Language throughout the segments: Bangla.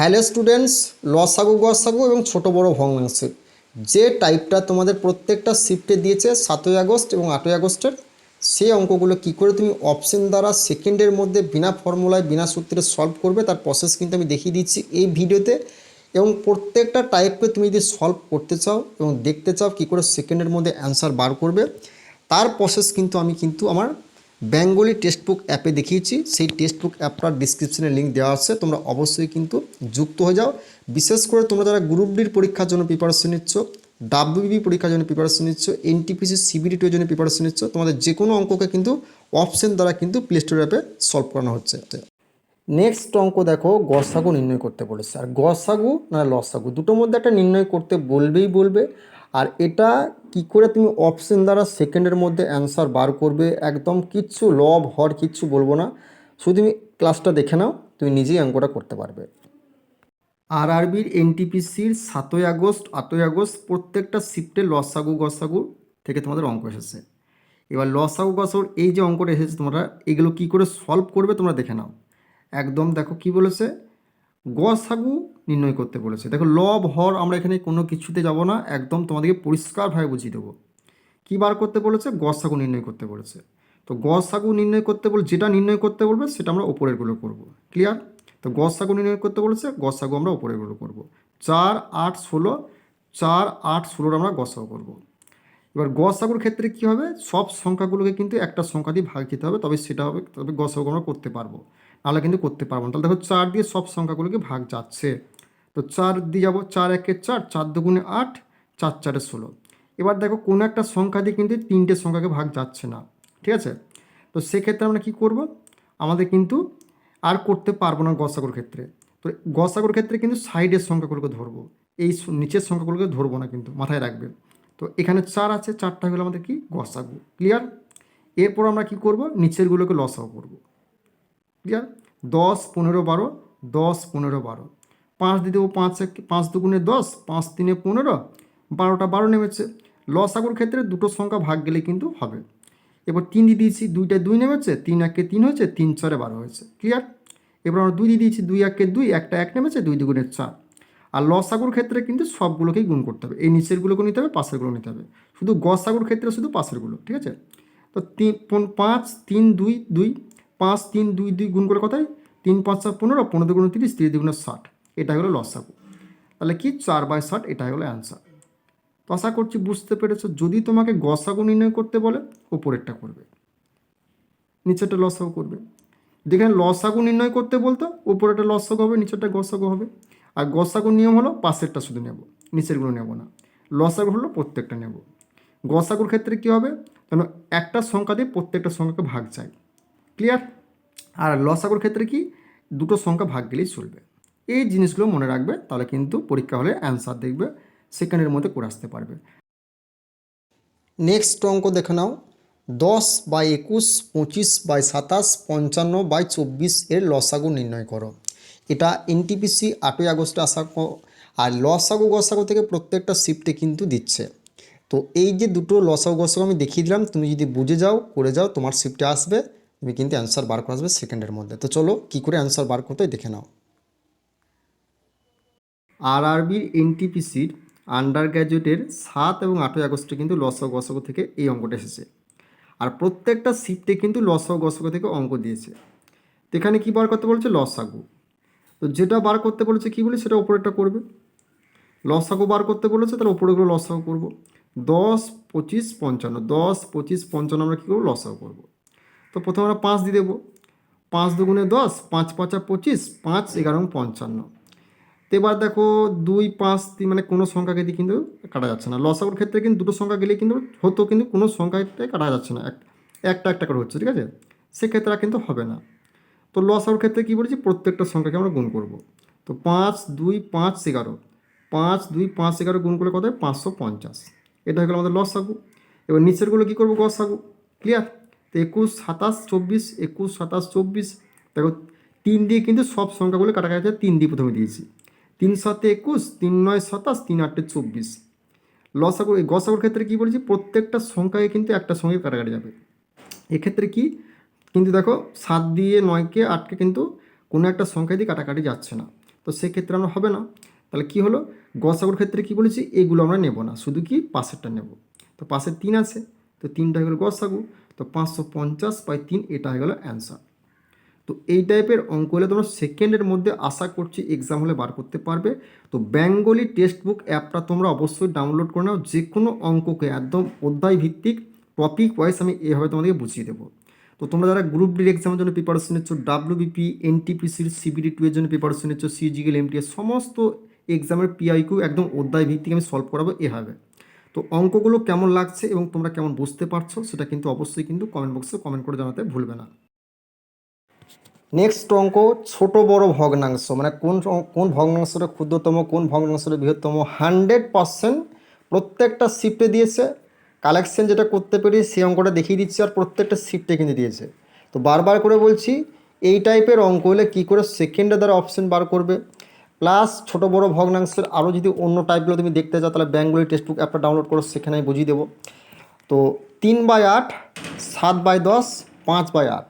হ্যালো স্টুডেন্টস, লসাগু, গসাগু এবং ছোট বড় ভগ্নাংশের যে টাইপটা তোমাদের প্রত্যেকটা শিফটে দিয়েছে সাতই আগস্ট এবং আটই আগস্টের, সেই অঙ্কগুলো কি করে তুমি অপশন দ্বারা সেকেন্ডের মধ্যে বিনা ফর্মুলায়, বিনা সূত্রে সলভ করবে, তার প্রসেস কিন্তু আমি দেখিয়ে দিচ্ছি এই ভিডিওতে। এবং প্রত্যেকটা টাইপকে তুমি যদি সলভ করতে চাও এবং দেখতে চাও কি করে সেকেন্ডের মধ্যে অ্যান্সার বার করবে, তার প্রসেস কিন্তু আমি কিন্তু আমার বেঙ্গলি টেক্সট বুক অ্যাপে দেখিয়েছি। সেই টেক্সট বুক অ্যাপটার ডিসক্রিপশনে লিঙ্ক দেওয়া আছে। তোমরা অবশ্যই কিন্তু যুক্ত হয়ে যাও। বিশেষ করে তোমরা যারা গ্রুপ ডির পরীক্ষার জন্য প্রিপারেশন নিচ্ছ ডাব্লিউবি পরীক্ষার জন্য প্রিপারেশন নিচ্ছ এনটিপিসি সিবিডি টুয়ের জন্য প্রিপারেশন নিচ্ছ, তোমাদের যে কোনো অঙ্ককে কিন্তু অপশন দ্বারা কিন্তু প্লে স্টোর অ্যাপে সলভ করানো হচ্ছে। নেক্সট অঙ্ক দেখো গসাগু নির্ণয় করতে বলেছে। আর গসাগু না লসাগু, দুটোর মধ্যে একটা নির্ণয় করতে বলবেই বলবে। আর এটা কি করে তুমি অপশন দ্বারা সেকেন্ডের মধ্যে অ্যান্সার বার করবে? একদম কিচ্ছু লব হর কিচ্ছু বলব না। শুধু তুমি ক্লাসটা দেখে নাও, তুমি নিজেই অঙ্কটা করতে পারবে। আর আরবির এনটিপিসির সাতই আগস্ট, আটই আগস্ট প্রত্যেকটা শিফটে লসাগু, গসাগু থেকে তোমাদের অঙ্ক এসেছে। এবার লসাগু, গসাগুর এই যে অঙ্কটা এসেছে তোমরা, এগুলো কি করে সলভ করবে তোমরা দেখে নাও। একদম দেখো কি বলেছে? গসাগু নির্ণয় করতে বলেছে। দেখো লব হর আমরা এখানে কোনো কিছুতে যাব না, একদম তোমাদেরকে পরিষ্কারভাবে বুঝিয়ে দেবো। কী বার করতে বলেছে? গসাগু নির্ণয় করতে বলেছে। তো গসাগু নির্ণয় করতে বল, যেটা নির্ণয় করতে বলবে, সেটা আমরা ওপরেরগুলো করব। ক্লিয়ার তো গসাগু নির্ণয় করতে বলেছে গসাগু আমরা ওপরেরগুলো করব। চার, আট, ষোলো, চার, আট, ষোলোর আমরা গসাগু করব। এবার গসাগুর ক্ষেত্রে কী হবে? সব সংখ্যাগুলোকে কিন্তু একটা সংখ্যা দিয়ে ভাগ দিতে হবে, তবে সেটা হবে, তবে গসাগু আমরা করতে পারব। নাহলে কিন্তু করতে পারব না। তাহলে দেখো চার দিয়ে সব সংখ্যাগুলোকে ভাগ যাচ্ছে। তো চার দিয়ে যাব চার একে চার চার দুগুণে আট, চার চারে ষোলো। এবার দেখো কোনো একটা সংখ্যা দিয়ে কিন্তু তিনটে সংখ্যাকে ভাগ যাচ্ছে না। ঠিক আছে? তো সেক্ষেত্রে আমরা কী করব? আমাদের কিন্তু আর করতে পারব না গসাগুর ক্ষেত্রে। তো গসাগুর ক্ষেত্রে কিন্তু সাইডের সংখ্যাগুলোকে ধরবো। এই নিচের সংখ্যাগুলোকে ধরবো না কিন্তু, মাথায় রাখবে। তো এখানে চার আছে, চারটা হলো আমাদের কি? গসাগু। ক্লিয়ার এরপর আমরা কি করব? নিচেরগুলোকে লসাও করব। ক্লিয়ার দশ, পনেরো, বারো, দশ, পনেরো, বারো। পাঁচ দিয়ে দেবো পাঁচ এক, পাঁচ দুগুণে দশ, পাঁচ তিনে পনেরো, বারোটা বারো নেমেছে। লসাগুর ক্ষেত্রে দুটো সংখ্যা ভাগ গেলে কিন্তু হবে। এবার তিন দিয়ে দিয়েছি, দুইটা দুই নেমেছে, তিন একে তিন হয়েছে, তিন চারে বারো হয়েছে। ক্লিয়ার এবার আমরা দুই দিয়ে দিয়েছি, দুই একে দুই, একটা এক নেমেছে, দুই দুগুণের চার। আর লসাগুর ক্ষেত্রে কিন্তু সবগুলোকেই গুণ করতে হবে। এই নিচেরগুলোকে নিতে হবে পাশেরগুলো নিতে হবে। শুধু গসাগুর ক্ষেত্রে শুধু পাশেরগুলো, ঠিক আছে? তো তিন পাঁচ, তিন, দুই দুই পাঁচ, তিন, দুই দুই গুণ করে কথায়? তিন, পাঁচ, সাত, পনেরো পনেরো দুগুণ তিরিশ তিরিশ দুগুণ ষাট। এটা হলো লসাগু। তাহলে কি? চার বাই ষাট, এটা হলো অ্যান্সার। তো আশা করছি বুঝতে পেরেছ। যদি তোমাকে গসাগু নির্ণয় করতে বলে ওপরেরটা করবে। নিচেরটা লসাগু করবে। যেখানে লসাগু নির্ণয় করতে বলতো উপরেটা লসাগু হবে, নিচেরটা গসাগু হবে। আর গসাগুর নিয়ম হলো পাশেরটা শুধু নেব, নিচেরগুলো নেব না। লসাগু হলো প্রত্যেকটা নেব। গসাগুর ক্ষেত্রে কী হবে? যেন একটা সংখ্যা দিয়ে প্রত্যেকটা সংখ্যাকে ভাগ চাই। ক্লিয়ার আর লসাগুর ক্ষেত্রে কি? দুটো সংখ্যা ভাগ গেলেই চলবে। এই জিনিসগুলো মনে রাখবে, তাহলে কিন্তু পরীক্ষা হলে অ্যান্সার দেখবে সেকেন্ডের মধ্যে করে আসতে পারবে। নেক্সট অঙ্ক দেখে নাও। দশ বাই একুশ, পঁচিশ বাই সাতাশ, পঞ্চান্ন বাই চব্বিশ এর লসাগু নির্ণয় করো। এটা এনটিপিসি আটই আগস্টে আসা আর লসাগু গসাগু থেকে প্রত্যেকটা শিফটে কিন্তু দিচ্ছে। তো এই যে দুটো লসাগু গসাগু আমি দেখিয়ে দিলাম, তুমি যদি বুঝে যাও, করে যাও, তোমার শিফটে আসবে। তুমি কিন্তু অ্যান্সার বার করে আসবে সেকেন্ডের মধ্যে। তো চলো কী করে অ্যান্সার বার করতে দেখে নাও। আর আরবির এনটিপিসির আন্ডার গ্র্যাজুয়েটের সাত এবং আটই আগস্টে কিন্তু লসাগু গসাগু থেকে এই অঙ্কটা এসেছে। আর প্রত্যেকটা শিফটে কিন্তু লসাগু গসাগু থেকে অঙ্ক দিয়েছে। তো এখানে কী বার করতে বলেছে? লসাগু তো যেটা বার করতে বলেছে কী বলে? সেটা ওপরেরটা করবে। লসাগু বার করতে বলেছে, তাহলে ওপরেগুলো লসাগু করব। দশ, পঁচিশ, পঞ্চান্ন। দশ, পঁচিশ, পঞ্চান্ন আমরা কী করব? লসাগু করব। তো প্রথমে আমরা পাঁচ দিয়ে দেবো। পাঁচ দুগুণে দশ, পাঁচ পাঁচা পঁচিশ, পাঁচ এগারো পঞ্চান্ন। তো এবার দেখো দুই, পাঁচ, তিন মানে কোনো সংখ্যাকে দিয়ে কিন্তু কাটা যাচ্ছে না। লসাগুর ক্ষেত্রে কিন্তু দুটো সংখ্যা গেলে কিন্তু হতো, কিন্তু কোনো সংখ্যাতে কাটা যাচ্ছে না। এক- একটা একটা করে হচ্ছে, ঠিক আছে? সেক্ষেত্রে কিন্তু হবে না। তো লসাগুর ক্ষেত্রে কী বলেছি? প্রত্যেকটা সংখ্যাকে আমরা গুণ করব। তো পাঁচ, দুই, পাঁচ, এগারো। পাঁচ, দুই, পাঁচ, এগারো গুণ করলে কত হয়? পাঁচশো পঞ্চাশ। এটা হয়ে গেল আমাদের লসাগু এবার নিচেরগুলো কী করব? গসাগু। ক্লিয়ার তো একুশ, সাতাশ, চব্বিশ, একুশ, সাতাশ, চব্বিশ। দেখো, তিন দিয়ে কিন্তু সব সংখ্যাগুলো কাটা গেছে তিন দিয়ে প্রথমে দিয়েছি। তিন সাতে একুশ, তিন নয়, সাতাশ, তিন আটে, চব্বিশ। লসাগু, এই গসাগুর ক্ষেত্রে কী বলেছি? প্রত্যেকটা সংখ্যাকে কিন্তু একটা সঙ্গে কাটাকাটি যাবে। এক্ষেত্রে কি? কিন্তু দেখো, সাত দিয়ে নয়কে আটকে কিন্তু কোনো একটা সংখ্যা দিয়ে কাটাকাটি যাচ্ছে না। তো সেক্ষেত্রে আমরা হবে না। তাহলে কি হলো? গসাগুর ক্ষেত্রে কি বলেছি? এগুলো আমরা নেব না। শুধু কি? পাশেরটা নেব। তো পাশের তিন আছে। তো তিনটা গেলো গসাগু। তো পাঁচশো পঞ্চাশ বাই তিন, এটা হয়ে গেলো অ্যান্সার তো এই টাইপের অঙ্ক হলে তোমরা সেকেন্ডের মধ্যে আশা করছি এক্সাম হলে বার করতে পারবে। তো বেঙ্গলি টেক্সট বুক অ্যাপটা তোমরা অবশ্যই ডাউনলোড করে নাও। যে কোনো অঙ্ককে একদম অধ্যায় ভিত্তিক টপিক ওয়াইজ আমি এভাবে তোমাদেরকে বুঝিয়ে দেবো। তো তোমরা যারা গ্রুপ ডির এক্সামের জন্য প্রিপারেশন নিচ্ছ ডাব্লিউবিপি এনটিপিসির সিবিডি টু এর জন্য প্রিপারেশন নিচ্ছ সিজিএল এমটিএস সমস্ত এক্সামের পিআইকিউ একদম অধ্যায় ভিত্তিক আমি সলভ করাবো এভাবে। তো অঙ্কগুলো কেমন লাগছে এবং তোমরা কেমন বুঝতে পারছ সেটা কিন্তু অবশ্যই কিন্তু কমেন্ট বক্সে কমেন্ট করে জানাতে ভুলবে না। নেক্সট অঙ্ক, ছোট বড় ভগ্নাংশ মানে কোন কোন ভগ্নাংশটা ক্ষুদ্রতম, কোন ভগ্নাংশটা বৃহত্তম হান্ড্রেড পার্সেন্ট প্রত্যেকটা শিফটে দিয়েছে। কালেকশন যেটা করতে পারি সেই অঙ্কটা দেখিয়ে দিচ্ছে আর প্রত্যেকটা শিফটে কিন্তু দিয়েছে। তো বারবার করে বলছি, এই টাইপের অঙ্ক হলে কী করে সেকেন্ডে দ্বারা অপশন বার করবে? প্লাস ছোটো বড় ভগ্নাংশের আরও যদি অন্য টাইপগুলো তুমি দেখতে চাও, তাহলে ব্যাঙ্গলি টেক্সট বুক অ্যাপটা ডাউনলোড করো, সেখানে আমি বুঝিয়ে দেবো। তো তিন বাই আট, সাত বাই দশ, পাঁচ বাই আট।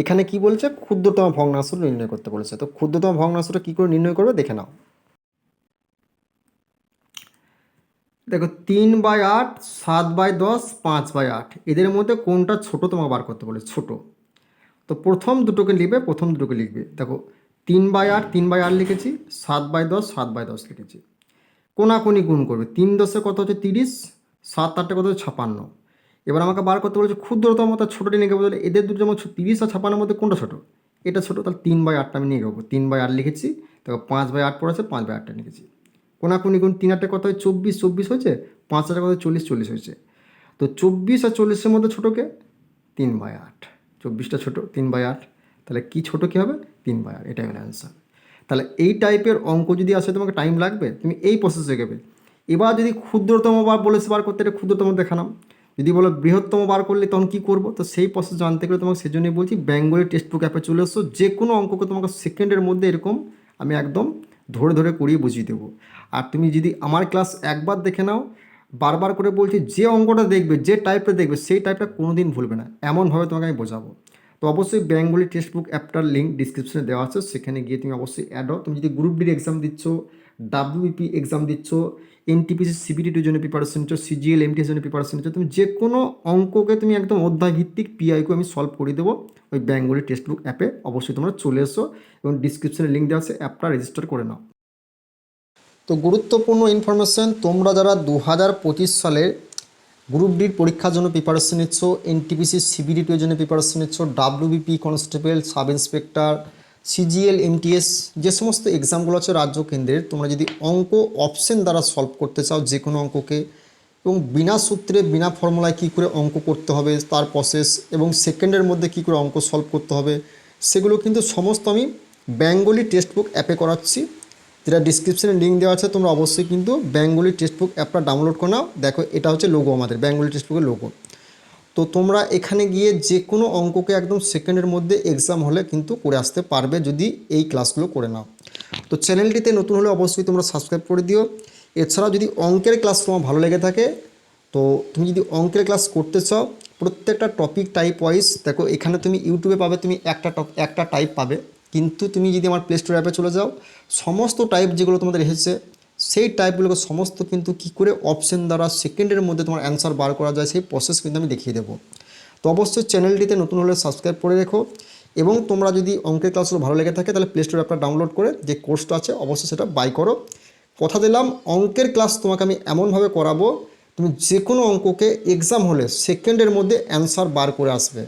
এখানে কি বলছে? ক্ষুদ্রতম ভগ্নাংশ নির্ণয় করতে বলেছে। তো ক্ষুদ্রতম ভগ্নাংশটা কী করে নির্ণয় করবে? দেখে নাও। দেখো, তিন বাই আট, সাত বাই দশ, পাঁচ বাই আট। এদের মধ্যে কোনটা ছোট তোমাকে বার করতে বলে? ছোট। তো প্রথম দুটোকে লিখবে, প্রথম দুটোকে লিখবে। দেখো তিন বাই আট, তিন বাই আট লিখেছি, সাত বাই দশ, সাত বাই দশ লিখেছি। কোনাকুনি গুণ করবে, তিন দশে কত হচ্ছে তিরিশ, সাত আটটা কত হচ্ছে ছাপান্ন। এবার আমাকে বার করতে বলেছে, ক্ষুদ্রতম তার ছোটোটি নিয়ে বলে এদের দুটো যেমন তিরিশ আর ছাপান্নের মধ্যে কোনটা ছোটো? এটা ছোটো, তাহলে তিন বাই আটটা আমি নিয়ে যাব তিন বাই আট লিখেছি দেখো পাঁচ বাই আট পড়েছে, পাঁচ বাই আটটা লিখেছি কোনাকুনি গুণ তিন আটটা কত হয়? চব্বিশ চব্বিশ হয়েছে, পাঁচ আটটা কত? চল্লিশ চল্লিশ হয়েছে। তো চব্বিশ আর চল্লিশের মধ্যে ছোটোকে? তিন বাই আট। চব্বিশটা ছোটো, তিন বাই আট। তাহলে কি ছোটো কী হবে? তিন বাই আট এটাই হলো অ্যান্সার তাহলে এই টাইপের অঙ্ক যদি আসে, তোমাকে টাইম লাগবে? তুমি এই প্রসেসে গেবে। এবার যদি ক্ষুদ্রতম বার বলেছে, বার করতে এটা ক্ষুদ্রতম দেখালাম। যদি বলো বৃহত্তম বার করলে তখন কী করব? তো সেই প্রসেস জানতে গেলে তোমাকে সেজন্যই বলছি বেঙ্গলি টেক্সট বুক অ্যাপে চলে এসো। যে কোনো অঙ্ককে তোমাকে সেকেন্ডের মধ্যে এরকম আমি একদম ধরে ধরে করিয়ে বুঝিয়ে দেবো। আর তুমি যদি আমার ক্লাস একবার দেখে নাও, বারবার করে বলছি, যে অঙ্কটা দেখবে, যে টাইপটা দেখবে, সেই টাইপটা কোনো দিন ভুলবে না। এমনভাবে তোমাকে আমি বোঝাবো। অবশ্যই বেঙ্গলি টেক্সট বুক অ্যাপটার লিঙ্ক ডিসক্রিপশনে দেওয়া আছে, সেখানে গিয়ে তুমি অবশ্যই অ্যাড হও। তুমি যদি গ্রুপ ডির এক্সাম দিচ্ছ ডাব্লিউবিপি এক্সাম দিচ্ছ এনটিপিসি সিবিটির জন্য প্রিপারেশন নিচ্ছ সিজিএল এমটিএস জন্য প্রিপারেশন নিচ্ছ, তুমি যে কোনো অঙ্ককে তুমি একদম অধ্যায় ভিত্তিক পিআইকে আমি সলভ করে দেবো, ওই বেঙ্গলি টেক্সট বুক অ্যাপে অবশ্যই তোমরা চলে এসো এবং ডিসক্রিপশনে লিঙ্ক দেওয়া আছে অ্যাপটা রেজিস্টার করে নাও। তো গুরুত্বপূর্ণ ইনফরমেশন তোমরা যারা দু হাজার পঁচিশ সালে গ্রুপ ডির পরীক্ষার জন্য প্রিপারেশন নিচ্ছ এনটিপিসি সিবিডি টু এর জন্য প্রিপারেশন নিচ্ছ WBP constable sub inspector CGL MTS যে সমস্ত এক্সামগুলো আছে রাজ্য কেন্দ্রের, তোমরা যদি অঙ্ক অপশন দ্বারা সলভ করতে চাও যে কোনো অঙ্ককে, এবং বিনা সূত্রে, বিনা ফর্মুলায় কী করে অঙ্ক করতে হবে, তার প্রসেস এবং সেকেন্ডের মধ্যে কী করে অঙ্ক সলভ করতে হবে, সেগুলো কিন্তু সমস্ত আমি বেঙ্গলি টেক্সট বুক অ্যাপে করাচ্ছি। যেটা ডিসক্রিপশনে লিঙ্ক দেওয়া আছে, তোমরা অবশ্যই কিন্তু বেঙ্গলি টেক্সট বুক অ্যাপটা ডাউনলোড করে নাও। দেখো, এটা হচ্ছে লোগো আমাদের বেঙ্গলি টেক্সট বুকের লোগো তো তোমরা এখানে গিয়ে যে কোনো অঙ্ককে একদম সেকেন্ডের মধ্যে এক্সাম হলে কিন্তু করে আসতে পারবে যদি এই ক্লাসগুলো করে নাও। তো চ্যানেলটিতে নতুন হলে অবশ্যই তোমরা সাবস্ক্রাইব করে দিও। এছাড়াও যদি অঙ্কের ক্লাস তোমার ভালো লেগে থাকে, তো তুমি যদি অঙ্কের ক্লাস করতে চাও, প্রত্যেকটা টপিক টাইপ ওয়াইজ দেখো, এখানে তুমি ইউটিউবে পাবে, তুমি একটা টপ একটা টাইপ পাবে। কিন্তু তুমি যদি আমার প্লে স্টোর অ্যাপে চলে যাও, সমস্ত টাইপ যেগুলো তোমাদের এসেছে, সেই টাইপগুলোকে সমস্ত কিন্তু কি করে অপশন দ্বারা সেকেন্ডের মধ্যে তোমার অ্যান্সার বার করা যায়, সেই প্রসেস কিন্তু আমি দেখিয়ে দেবো। তো অবশ্যই চ্যানেলটিতে নতুন হলে সাবস্ক্রাইব করে রেখো এবং তোমরা যদি অঙ্কের ক্লাসগুলো ভালো লেগে থাকে, তাহলে প্লে স্টোর অ্যাপটা ডাউনলোড করে যে কোর্সটা আছে, অবশ্যই সেটা বাই করো। কথা দিলাম, অঙ্কের ক্লাস তোমাকে আমি এমনভাবে করাবো, তুমি যে কোনো অঙ্ককে এক্সাম হলে সেকেন্ডের মধ্যে অ্যান্সার বার করে আসবে।